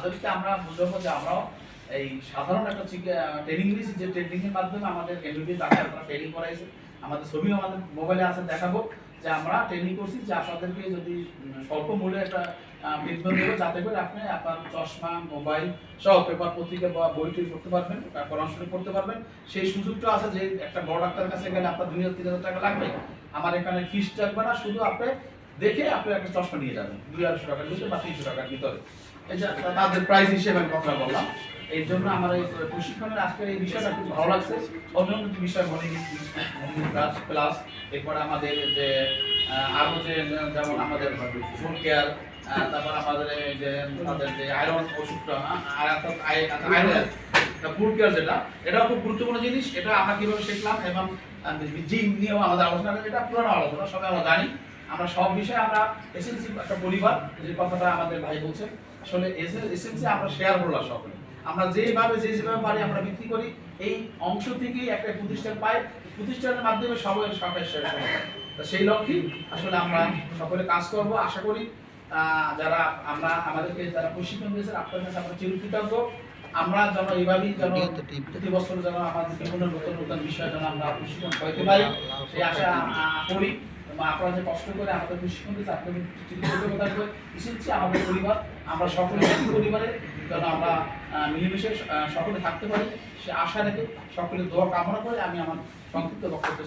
তাদেরকে আমরা বুঝাবো যে আমরাও এই সাধারণ একটা ট্রেনিং নিয়েছি, যে ট্রেনিং এর মাধ্যমে আমাদের এমবিবি ডাক্তাররা ট্রেনিং করাইছে। আমাদের ছবিও আমাদের মোবাইলে আছে, দেখাবো যে আমরা ট্রেনিং করছি, যে আপনাদেরকে যদি স্বল্প মূল্যে একটা ট্রিটমেন্ট দেবো, যাতে করে আপনি আপনার চশমা মোবাইল সহ পেপার পত্রিকা বা বই টই পড়তে পারবেন পরামর্শ করতে পারবেন। সেই সুযোগটা আছে যে একটা বড় ডাক্তারের কাছে গেলে আপনার দুই হাজার, তিন হাজার টাকা লাগবে। আমার এখানে ফিস লাগবে না, শুধু আপনি দেখে আপনি একটা চশমা নিয়ে যাবেন দুই আড়াইশো টাকার ভিতরে বা তিনশো টাকার ভিতরে। তাদের প্রাইস হিসেবে আমি কথা বললাম। এই জন্য আমার এই প্রশিক্ষণের আজকের এই বিষয়টা খুব ভালো লাগছে। অন্যান্য যে বিষয় মনে প্লাস প্লাস এরপরে আমাদের যে আহ, আরও যে যেমন আমাদের ফুড কেয়ার তারপর আমাদের যে আমাদের যে আয়রন ওষুধটা ফুড কেয়ার যেটা এটাও খুব গুরুত্বপূর্ণ জিনিস। এটা আমরা কীভাবে শিখলাম এবং জিম নিয়েও আমাদের আলোচনা এটা পুরোনো আলোচনা সবাই আমরা জানি। আমরা সব বিষয়ে আমরা এসেন্সি একটা পরিবার যে কথাটা আমাদের ভাই বলছে। আসলে এসেন্সি আমরা শেয়ার করলাম সকলে। আমরা যেভাবে যে যেভাবে পারি আমরা বিক্রি করি এই অংশ থেকেই একটা প্রতিষ্ঠান পাই। প্রতিষ্ঠানের মাধ্যমে সবাই সরকার শেয়ার সেই লক্ষ্যে আসলে আমরা সকলে কাজ করব। আশা করি যারা আমরা আমাদেরকে যারা প্রশিক্ষণ দিয়েছেন আপনার কাছে আমরা চিরকৃতজ্ঞ। আমরা যেন এইভাবেই যেন প্রতি বছর যেন আমাদের বিভিন্ন নতুন নতুন বিষয় যেন আমরা প্রশিক্ষণ করতে পারি। সেই আশা করি। এবং আপনারা যে কষ্ট করে আমাদের প্রশিক্ষণ করতেছে আপনাদের থাকবে। করে এসেছি আমাদের পরিবার, আমরা সকলে একই পরিবারে, যেন আমরা মিলেমিশে সকলে থাকতে পারি। সে আশা রেখে সকলে দোয়া কামনা করে আমি আমার সংক্ষিপ্ত বক্তব্য